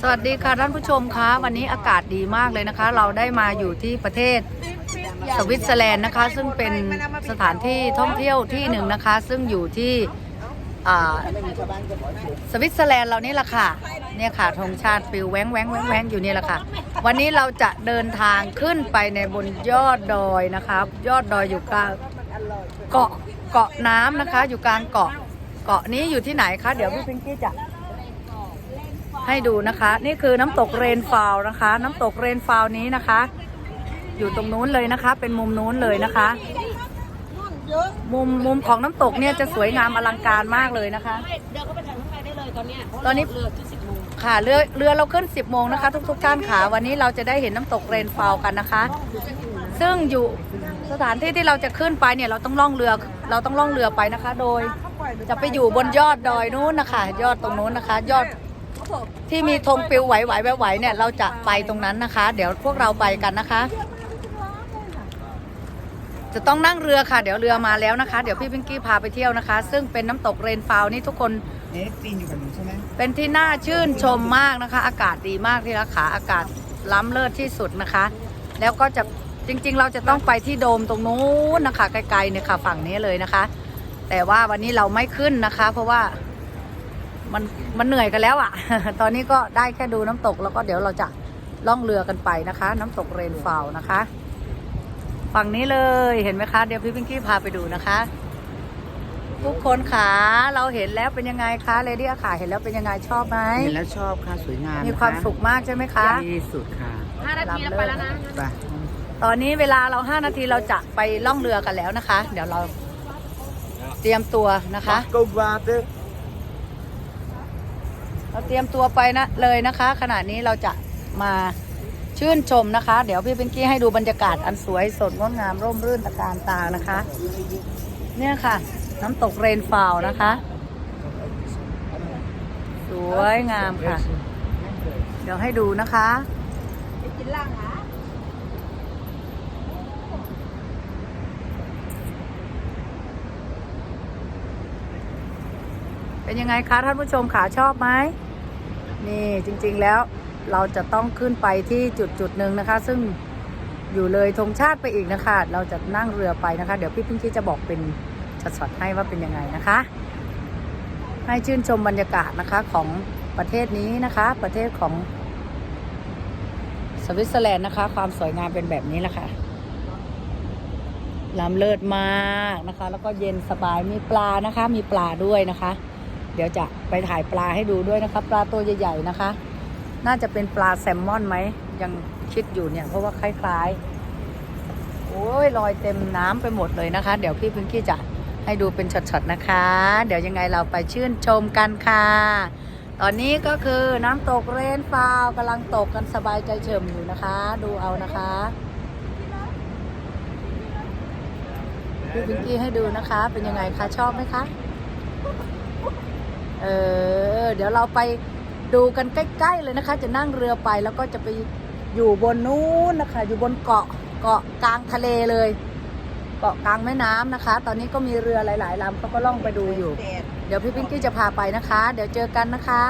สวัสดีค่ะท่านผู้ชมคะวันนี้อากาศดีมากเลยนะคะ เราได้มาอยู่ที่ประเทศสวิตเซอร์แลนด์นะคะ ซึ่งเป็นสถานที่ท่องเที่ยวที่หนึ่งนะคะ ซึ่งอยู่ที่สวิตเซอร์แลนด์เรานี่แหละค่ะเนี่ยค่ะธงชาติปิวแว้งแว้งแว้งแว้งอยู่นี่แหละค่ะ วันนี้เราจะเดินทางขึ้นไปในบนยอดดอยนะครับยอดดอยอยู่กลางเกาะเกาะน้ำนะคะ อยู่กลางเกาะเกาะนี้อยู่ที่ไหนคะเดี๋ยวพี่พิงกี้จะ ให้ดูนะคะ นี่คือน้ำตกเรนฟาวนะคะ น้ำตกเรนฟาวนี้นะคะ อยู่ตรงนู้นเลยนะคะ เป็นมุมนู้นเลยนะคะ มุมมุมของน้ำตกเนี่ยจะสวยงามอลังการมากเลยนะคะ เดินเข้าไปทางข้างในได้เลยตอนเนี้ยตอนนี้เรือที่สิบโมงค่ะเรือเรือเราขึ้น10โมงนะคะ ทุกๆท่านค่ะวันนี้เราจะได้เห็นน้ำตกเรนฟาวกันนะคะ ซึ่งอยู่สถานที่ที่เราจะขึ้นไปเนี่ยเราต้องล่องเรือเราต้องล่องเรือไปนะคะ โดยจะไปอยู่บนยอดดอยนู้นนะคะ ยอดตรงนู้นนะคะ ยอด ที่มีธงปลิวไหวไหวไหวๆเนี่ย เราจะไปตรงนั้นนะคะ เดี๋ยวพวกเราไปกันนะคะ จะต้องนั่งเรือค่ะ เดี๋ยวเรือมาแล้วนะคะ เดี๋ยวพี่พิงกี้พาไปเที่ยวนะคะ ซึ่งเป็นน้ำตกเรนฟาวนี่ทุกคนเอ๊ะจีนอยู่กับหนูใช่ไหมเป็นที่น่าชื่นชมมากนะคะ อากาศดีมากที่รักขาอากาศล้ำเลิศที่สุดนะคะ แล้วก็จะจริง ๆ เราจะต้องไปที่โดมตรงนู้นนะคะ ไกลๆเนี่ยค่ะฝั่งนี้เลยนะคะ แต่ว่าวันนี้เราไม่ขึ้นนะคะ เพราะว่า มันมันเหนื่อยกันแล้วอะ่ะ ตอนนี้ก็ได้แค่ดูน้ำตกแล้วก็เดี๋ยวเราจะล่องเรือกันไปนะคะ น้ำตกเรนฟาวนะคะ ฝั่งนี้เลยเห็นไหมคะ เดี๋ยวพี่พิงกี้พาไปดูนะคะ ทุกคนขาเราเห็นแล้วเป็นยังไงคะเลดี้อาขาเห็นแล้วเป็นยังไงชอบไหมเห็นแล้วชอบค่ะสวยงามมีความสุขมากใช่ไหมคะที่สุดค่ะห้านาทีแล้วไปแล้วนะไปตอนนี้เวลาเรา5นาทีเราจะไปล่องเรือกันแล้วนะคะ เดี๋ยวเราเตรียมตัวนะคะก็วา เราเตรียมตัวไปนะเลยนะคะ ขณะนี้เราจะมาชื่นชมนะคะ เดี๋ยวพี่เป็นกี้ให้ดูบรรยากาศอันสวยสดงดงามร่มรื่นตะการตานะคะ เนี่ยค่ะ น้ำตกเรนฟาวนะคะ สวยงามค่ะ เดี๋ยวให้ดูนะคะ เป็นยังไงคะท่านผู้ชมขาชอบไหมนี่จริงๆแล้วเราจะต้องขึ้นไปที่จุดจุดๆหนึ่งนะคะ ซึ่งอยู่เลยธงชาติไปอีกนะคะ เราจะนั่งเรือไปนะคะ เดี๋ยวพี่พิงกี้จะบอกเป็นช็อตๆให้ว่าเป็นยังไงนะคะ ให้ชื่นชมบรรยากาศนะคะของประเทศนี้นะคะ ประเทศของสวิตเซอร์แลนด์นะคะ ความสวยงามเป็นแบบนี้แหละค่ะล้ำเลิศมากนะคะ แล้วก็เย็นสบายมีปลานะคะ มีปลาด้วยนะคะ เดี๋ยวจะไปถ่ายปลาให้ดูด้วยนะคะปลาตัวใหญ่ๆนะคะ น่าจะเป็นปลาแซลมอนไหมยังคิดอยู่เนี่ยเพราะว่าคล้ายๆโอ้ยลอยเต็มน้ำไปหมดเลยนะคะ เดี๋ยวพี่พิงกี้จะให้ดูเป็นช็อตๆนะคะ เดี๋ยวยังไงเราไปชื่นชมกันค่ะ ตอนนี้ก็คือน้ำตกเรนฟาวกำลังตกกันสบายใจเฉิมอยู่นะคะ ดูเอานะคะพี่พิงกี้ให้ดูนะคะ เป็นยังไงคะ ชอบไหมคะ เออ เดี๋ยวเราไปดูกันใกล้ ๆ เลยนะคะ จะนั่งเรือไปแล้วก็จะไปอยู่บนนู้นนะคะ อยู่บนเกาะเกาะกลางทะเลเลย เกาะกลางแม่น้ำนะคะ ตอนนี้ก็มีเรือหลายๆลำเขาก็ล่องไปดูอยู่ เดี๋ยวพี่พิงกี้จะพาไปนะคะ เดี๋ยวเจอกันนะคะ